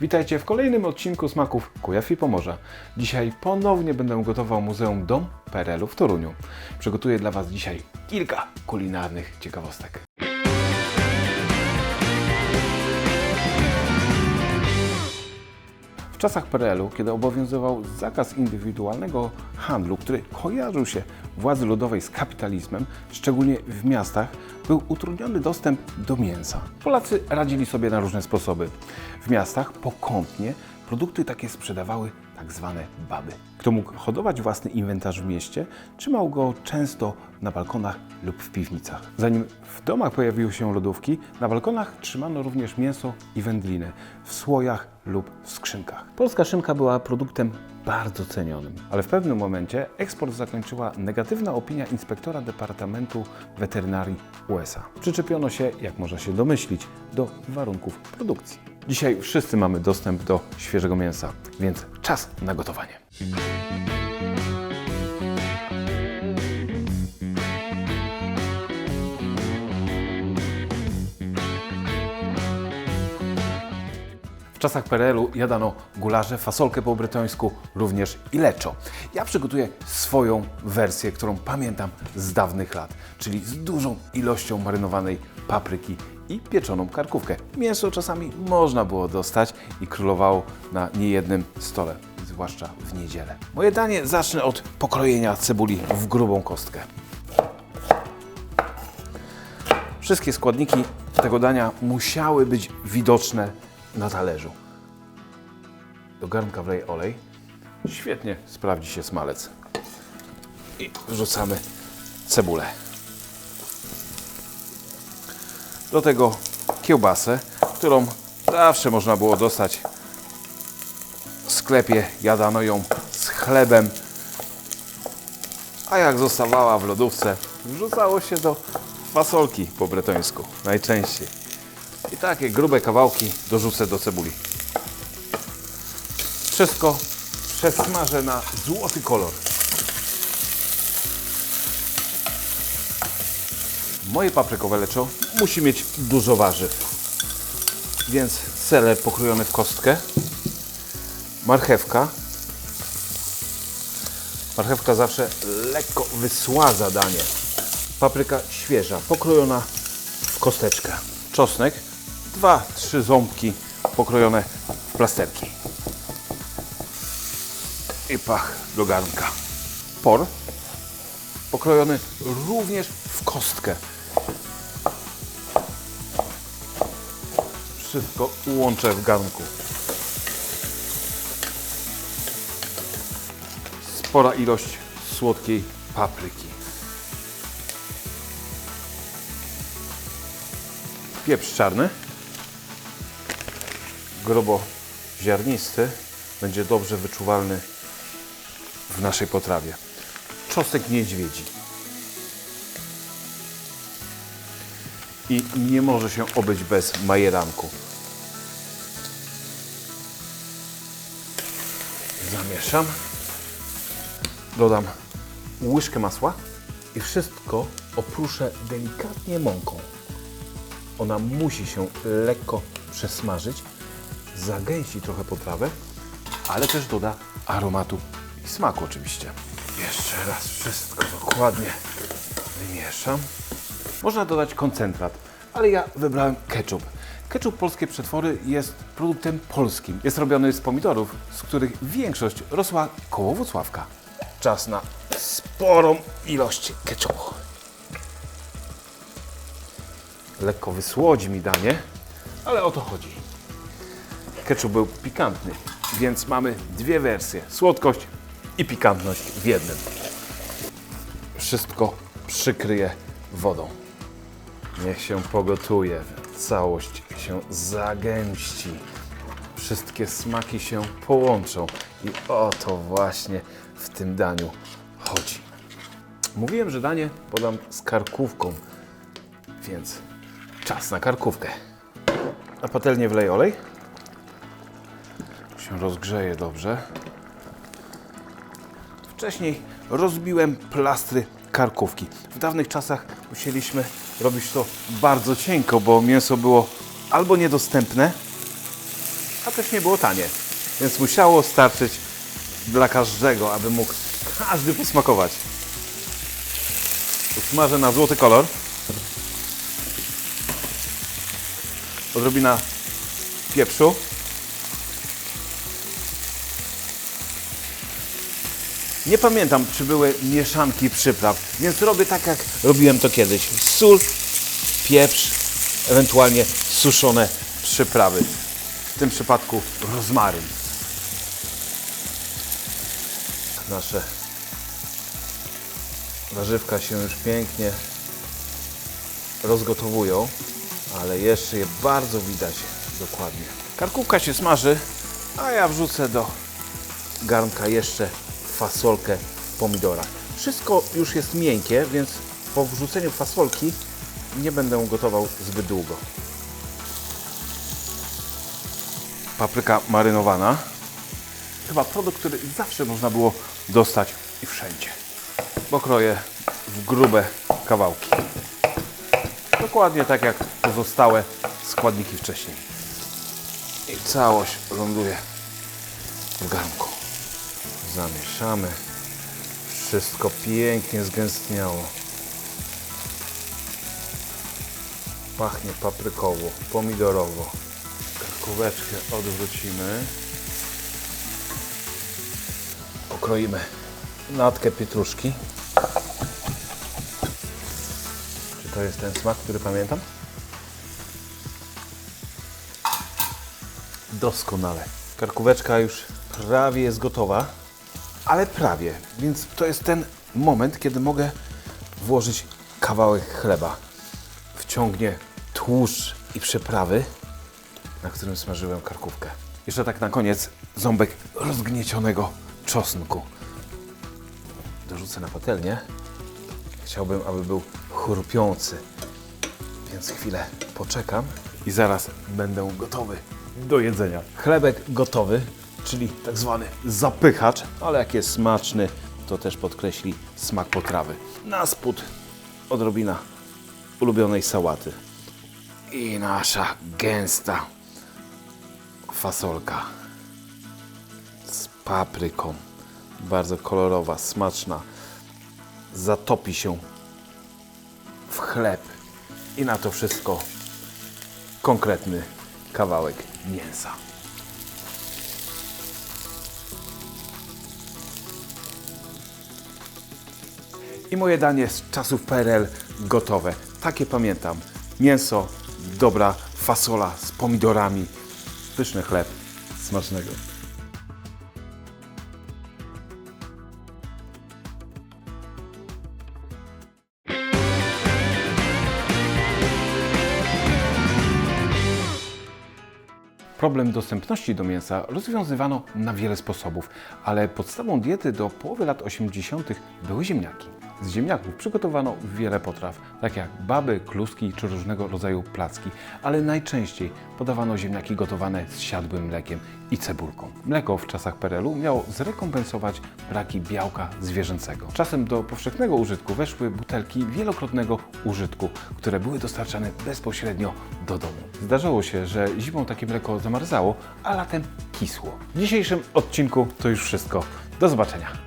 Witajcie w kolejnym odcinku Smaków Kujaw i Pomorza. Dzisiaj ponownie będę gotował Muzeum Dom PRL-u w Toruniu. Przygotuję dla Was dzisiaj kilka kulinarnych ciekawostek. Czasach PRL-u, kiedy obowiązywał zakaz indywidualnego handlu, który kojarzył się władzy ludowej z kapitalizmem, szczególnie w miastach, był utrudniony dostęp do mięsa. Polacy radzili sobie na różne sposoby. W miastach pokątnie produkty takie sprzedawały tak zwane baby. Kto mógł hodować własny inwentarz w mieście, trzymał go często na balkonach lub w piwnicach. Zanim w domach pojawiły się lodówki, na balkonach trzymano również mięso i wędliny w słojach lub w skrzynkach. Polska szynka była produktem bardzo cenionym, ale w pewnym momencie eksport zakończyła negatywna opinia inspektora Departamentu Weterynarii USA. Przyczepiono się, jak można się domyślić, do warunków produkcji. Dzisiaj wszyscy mamy dostęp do świeżego mięsa, więc czas na gotowanie. Czasach PRL-u jadano gularze, fasolkę po brytońsku, również i leczo. Ja przygotuję swoją wersję, którą pamiętam z dawnych lat, czyli z dużą ilością marynowanej papryki i pieczoną karkówkę. Mięso czasami można było dostać i królowało na niejednym stole, zwłaszcza w niedzielę. Moje danie zacznę od pokrojenia cebuli w grubą kostkę. Wszystkie składniki tego dania musiały być widoczne na talerzu. Do garnka wlej olej. Świetnie sprawdzi się smalec. I wrzucamy cebulę. Do tego kiełbasę, którą zawsze można było dostać w sklepie. Jadano ją z chlebem. A jak zostawała w lodówce, wrzucało się do fasolki po bretońsku. Najczęściej. I takie grube kawałki dorzucę do cebuli. Wszystko przesmażę na złoty kolor. Moje paprykowe leczo musi mieć dużo warzyw. Więc seler pokrojony w kostkę, marchewka. Marchewka zawsze lekko wysładza danie. Papryka świeża, pokrojona w kosteczkę. Czosnek, dwa, trzy ząbki pokrojone w plasterki. I pach do garnka. Por pokrojony również w kostkę. Wszystko łączę w garnku. Spora ilość słodkiej papryki. Pieprz czarny, grobo ziarnisty, będzie dobrze wyczuwalny w naszej potrawie. Czosnek niedźwiedzi. I nie może się obyć bez majeranku. Zamieszam. Dodam łyżkę masła i wszystko opruszę delikatnie mąką. Ona musi się lekko przesmażyć, zagęści trochę potrawę, ale też doda aromatu i smaku oczywiście. Jeszcze raz wszystko dokładnie wymieszam. Można dodać koncentrat, ale ja wybrałem ketchup. Ketchup Polskie Przetwory jest produktem polskim. Jest robiony z pomidorów, z których większość rosła koło Włocławka. Czas na sporą ilość ketchupu. Lekko wysłodzi mi danie, ale o to chodzi. Ketchup był pikantny, więc mamy dwie wersje: słodkość i pikantność w jednym. Wszystko przykryję wodą. Niech się pogotuje, całość się zagęści. Wszystkie smaki się połączą i o to właśnie w tym daniu chodzi. Mówiłem, że danie podam z karkówką, więc czas na karkówkę. Na patelnię wlej olej. Się rozgrzeje dobrze. Wcześniej rozbiłem plastry karkówki. W dawnych czasach musieliśmy robić to bardzo cienko, bo mięso było albo niedostępne, a też nie było tanie, więc musiało starczyć dla każdego, aby mógł każdy posmakować. Usmażę na złoty kolor. Odrobina pieprzu. Nie pamiętam, czy były mieszanki przypraw, więc robię tak, jak robiłem to kiedyś. Sól, pieprz, ewentualnie suszone przyprawy. W tym przypadku rozmaryn. Nasze warzywka się już pięknie rozgotowują, ale jeszcze je bardzo widać dokładnie. Karkówka się smaży, a ja wrzucę do garnka jeszcze fasolkę w pomidorach. Wszystko już jest miękkie, więc po wrzuceniu fasolki nie będę gotował zbyt długo. Papryka marynowana. Chyba produkt, który zawsze można było dostać i wszędzie. Pokroję w grube kawałki. Dokładnie tak jak pozostałe składniki wcześniej. I całość ląduje w garnku. Zamieszamy. Wszystko pięknie zgęstniało. Pachnie paprykowo, pomidorowo. Karkóweczkę odwrócimy. Pokroimy natkę pietruszki. Czy to jest ten smak, który pamiętam? Doskonale. Karkóweczka już prawie jest gotowa, ale prawie. Więc to jest ten moment, kiedy mogę włożyć kawałek chleba. Wciągnie tłuszcz i przyprawy, na którym smażyłem karkówkę. Jeszcze tak na koniec ząbek rozgniecionego czosnku. Dorzucę na patelnię. Chciałbym, aby był chrupiący, więc chwilę poczekam i zaraz będę gotowy do jedzenia. Chlebek gotowy, czyli tak zwany zapychacz, ale jak jest smaczny, to też podkreśli smak potrawy. Na spód odrobina ulubionej sałaty. I nasza gęsta fasolka z papryką. Bardzo kolorowa, smaczna. Zatopi się w chleb. I na to wszystko konkretny kawałek mięsa. I moje danie z czasów PRL gotowe. Takie pamiętam. Mięso, dobra fasola z pomidorami, pyszny chleb. Smacznego. Problem dostępności do mięsa rozwiązywano na wiele sposobów, ale podstawą diety do połowy lat 80. były ziemniaki. Z ziemniaków przygotowano wiele potraw, tak jak baby, kluski czy różnego rodzaju placki, ale najczęściej podawano ziemniaki gotowane z siadłym mlekiem i cebulką. Mleko w czasach PRL-u miało zrekompensować braki białka zwierzęcego. Czasem do powszechnego użytku weszły butelki wielokrotnego użytku, które były dostarczane bezpośrednio do domu. Zdarzało się, że zimą takie mleko zamarzało, a latem kisło. W dzisiejszym odcinku to już wszystko. Do zobaczenia.